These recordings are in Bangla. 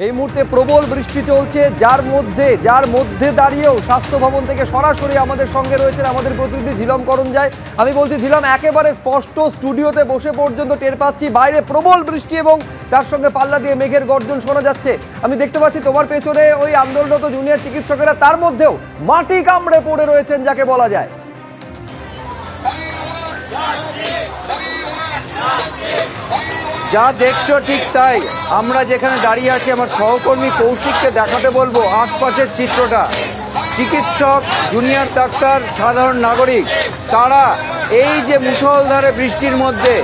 এই মুহূর্তে প্রবল বৃষ্টি চলছে যার মধ্যে যার মধ্যে দাঁড়িয়েও স্বাস্থ্য ভবন থেকে সরাসরি আমাদের সঙ্গে রয়েছেন আমাদের প্রতিনিধি ঝিলম করণ যায় আমি বলছি ঝিলম একেবারে স্পষ্ট স্টুডিওতে বসে পর্যন্ত টের পাচ্ছি বাইরে প্রবল বৃষ্টি এবং তার সঙ্গে পাল্লা দিয়ে মেঘের গর্জন শোনা যাচ্ছে আমি দেখতে পাচ্ছি তোমার পেছনে ওই আন্দোলনরত জুনিয়র চিকিৎসকেরা তার মধ্যেও মাটি কামড়ে পড়ে রয়েছেন যাকে বলা যায় যা দেখছ ঠিক তাই। আমরা যেখানে দাঁড়িয়ে আছি, আমার সহকর্মী কৌশিককে দেখাতে বলব আশপাশের চিত্রটা। চিকিৎসক জুনিয়র ডাক্তার সাধারণ নাগরিক, তারা এই যে মুষলধারে বৃষ্টির মধ্যে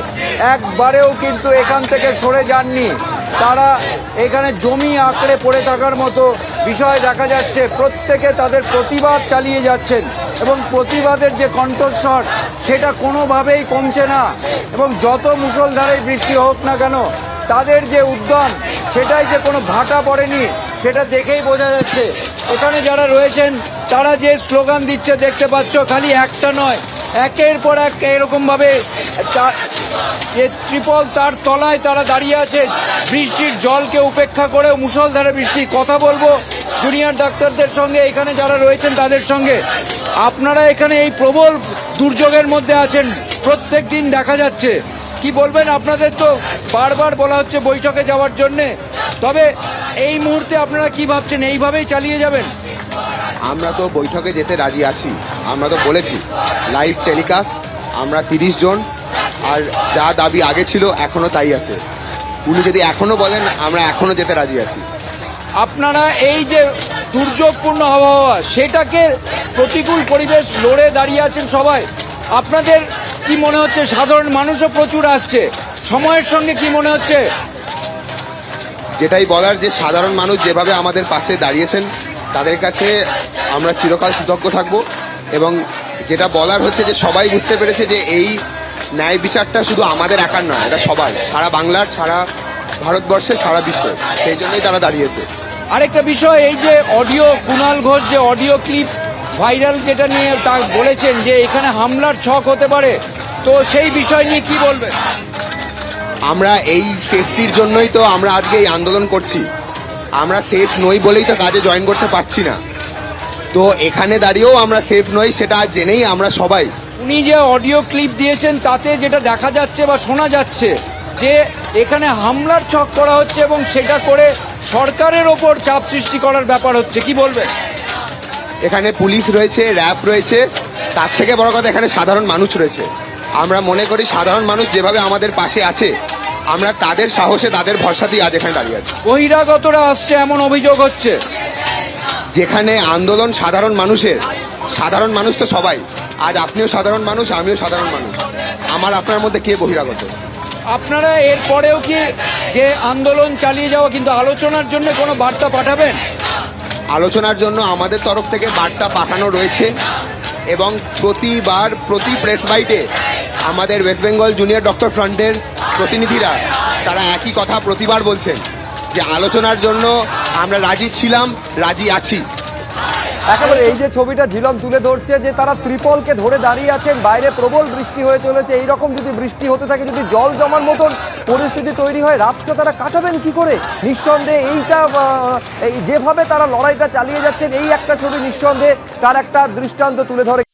একবারেও কিন্তু এখান থেকে সরে যাননি। তারা এখানে জমি আঁকড়ে পড়ে থাকার মতো বিষয় দেখা যাচ্ছে। প্রত্যেকে তাদের প্রতিবাদ চালিয়ে যাচ্ছেন। এবং প্রতিবাদের যে কণ্ঠস্বর, সেটা কোনোভাবেই কমছে না। এবং যত মুষলধারে বৃষ্টি হোক না কেন, তাদের যে উদ্যম, সেটাই যে কোনো ভাটা পড়েনি, সেটা দেখেই বোঝা যাচ্ছে। এখানে যারা রয়েছেন, তারা যে স্লোগান দিচ্ছে, দেখতে পাচ্ছ, খালি একটা নয়, একের পর এক এরকমভাবে যে ত্রিপল তার তলায় তারা দাঁড়িয়ে আছে বৃষ্টির জলকে উপেক্ষা করে মুষলধারে বৃষ্টি কথা বলব। জুনিয়র ডাক্তারদের সঙ্গে এখানে যারা রয়েছেন তাদের সঙ্গে। আপনারা এখানে এই প্রবল দুর্যোগের মধ্যে আছেন। প্রত্যেক দিন দেখা যাচ্ছে। কি বলবেন? আপনাদের তো বারবার বলা হচ্ছে বৈঠকে যাওয়ার জন্যে। তবে এই মুহূর্তে আপনারা কি ভাবছেন? এইভাবেই চালিয়ে যাবেন? আমরা তো বৈঠকে যেতে রাজি আছি। আমরা তো বলেছি লাইভ টেলিকাস্ট আমরা তিরিশ জন। আর যা দাবি আগে ছিল এখনও তাই আছে। উনি যদি এখনও বলেন, আমরা এখনও যেতে রাজি আছি। আপনারা এই যে দুর্যোগপূর্ণ আবহাওয়া, সেটাকে প্রতিকূল পরিবেশ লড়ে দাঁড়িয়ে আছেন সবাই। আপনাদের কি মনে হচ্ছে? সাধারণ মানুষও প্রচুর আসছে। সময়ের সঙ্গে কি মনে হচ্ছে? যেটাই বলার, যে সাধারণ মানুষ যেভাবে আমাদের পাশে দাঁড়িয়েছেন, তাদের কাছে আমরা চিরকাল কৃতজ্ঞ থাকব। এবং যেটা বলার হচ্ছে যে সবাই বুঝতে পেরেছে যে এই ন্যায় বিচারটা শুধু আমাদের একার নয়, এটা সবার, সারা বাংলার, সারা ভারতবর্ষে সারা বিশ্বে সেই জন্যই তারা দাঁড়িয়েছে। আরেকটা বিষয় এই যে অডিও কুণাল ঘোষ যে অডিও ক্লিপ ভাইরাল যেটা নিয়ে তা বলেছেন যে এখানে হামলার ছক হতে পারে তো সেই বিষয় নিয়ে কি বলবেন? আমরা এই সেফটির জন্যই তো আমরা আজকে এই আন্দোলন করছি। আমরা সেফ নই বলেই তো কাজে জয়েন করতে পারছি না। তো এখানে দাঁড়িয়েও আমরা সেফ নই সেটা জেনেই আমরা সবাই। উনি যে অডিও ক্লিপ দিয়েছেন তাতে যেটা দেখা যাচ্ছে বা শোনা যাচ্ছে যে এখানে হামলার ছক করা হচ্ছে এবং সেটা করে সরকারের ওপর চাপ সৃষ্টি করার ব্যাপার হচ্ছে। কি বলবে এখানে পুলিশ রয়েছে র্যাব রয়েছে তার থেকে বড় কথা এখানে সাধারণ মানুষ রয়েছে। আমরা মনে করি সাধারণ মানুষ যেভাবে আমাদের পাশে আছে আমরা তাদের সাহসে তাদের ভরসাতেই আজ এখানে দাঁড়িয়ে আছি। বহিরাগতরা আসছে এমন অভিযোগ হচ্ছে। যেখানে আন্দোলন সাধারণ মানুষের সাধারণ মানুষ তো সবাই। আজ আপনিও সাধারণ মানুষ আমিও সাধারণ মানুষ। আমার আপনার মধ্যে কে বহিরাগত? আপনারা এর পরেও কি যে আন্দোলন চালিয়ে যাওয়া কিন্তু আলোচনার জন্য কোনো বার্তা পাঠাবেন? আলোচনার জন্য আমাদের তরফ থেকে বার্তা পাঠানো রয়েছে এবং প্রতিবার প্রতি প্রেস বাইটে আমাদের ওয়েস্ট বেঙ্গল জুনিয়র ডক্টর ফ্রন্টের প্রতিনিধিরা তারা একই কথা প্রতিবার বলছেন যে আলোচনার জন্য আমরা রাজি ছিলাম, রাজি আছি। একেবারে এই যে ছবিটা ঝিলম তুলে ধরছে যে তারা ত্রিপলকে ধরে দাঁড়িয়ে আছেন, বাইরে প্রবল বৃষ্টি হয়ে চলেছে এই রকম যদি বৃষ্টি হতে থাকে, যদি জল জমার মতন পরিস্থিতি তৈরি হয় রাতকে তারা কাটাবেন কি করে? নিঃসন্দেহে এইটা যেভাবে তারা লড়াইটা চালিয়ে যাচ্ছেন, এই একটা ছবি নিঃসন্দেহে তার একটা দৃষ্টান্ত তুলে ধরে।